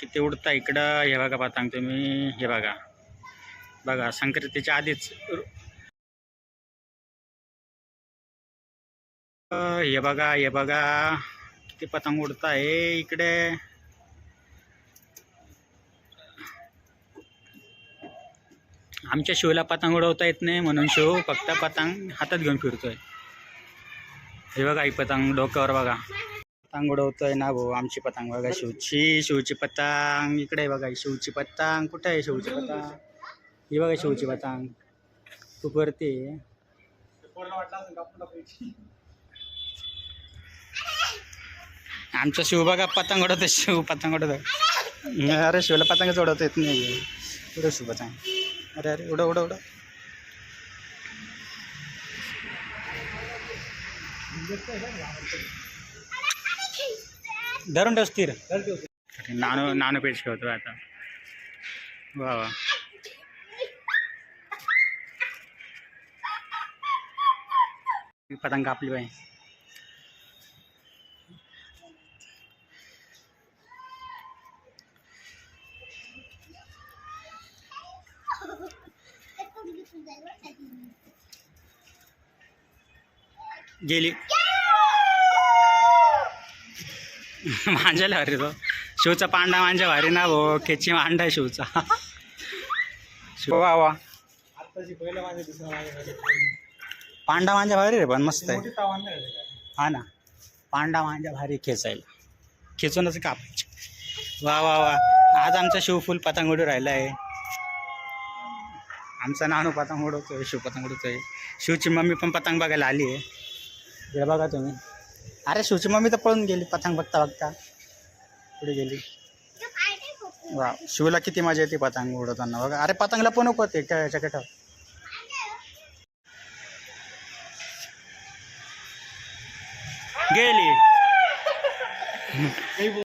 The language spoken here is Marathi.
किती उडता इकडं? हे बघा पतंग तुम्ही हे बघा. बघा संक्रांतीच्या आधीच. हे बघा हे बघा. किती पतंग उडत आहे इकडे. आमच्या शिवला पतंग उडवता येत नाही म्हणून शिव फक्त पतंग हातात घेऊन फिरतोय. हे बघा ही पतंग डोक्यावर बघा. पतंग उडवतोय ना भाऊ आमची पतंग बघा शिवची शिवची पतंग. इकडे बघा शिवची पतंग. कुठे आहे शिवची पतंग? ही बघा शिवची पतंग. खूप वरती आमचा शिव बघा पतंग उडवतो शिव पतंग उडवतो अरे शिवला पतंगच उडवता येत नाही उडव शिव पतंग. अरे अरे उडव उडव उडव. धरून ठेव स्थिर. नानो नानो पेज खेळतो आता. वा वा. पतंग कापली बाई. गेली. मांजाला भारी तो. शिवचा पांडा मांजा भारी ना भो खेची मांडा आहे शिवचा शिव वा वा. पांडा मांजा भारी रे पण मस्त आहे. हा ना. पांडा मांजा भारी खेचायला. खेचूनच कापायचे. वा वा वा. आज आमचा शिव फुल पतंग उडू राहिला आहे. आमचा नानू पतंग आहे शिव पतंग आहे. शिवची मम्मी पण पतंग बघायला आली आहे. बघा तुम्ही. अरे शिवची मम्मी तर पळून गेली पतंग बघता बघता. पुढे गेली. वा शिवला किती मजा येते पतंग उडवताना. बघा अरे पतंगला पण नको ते चकट गेली.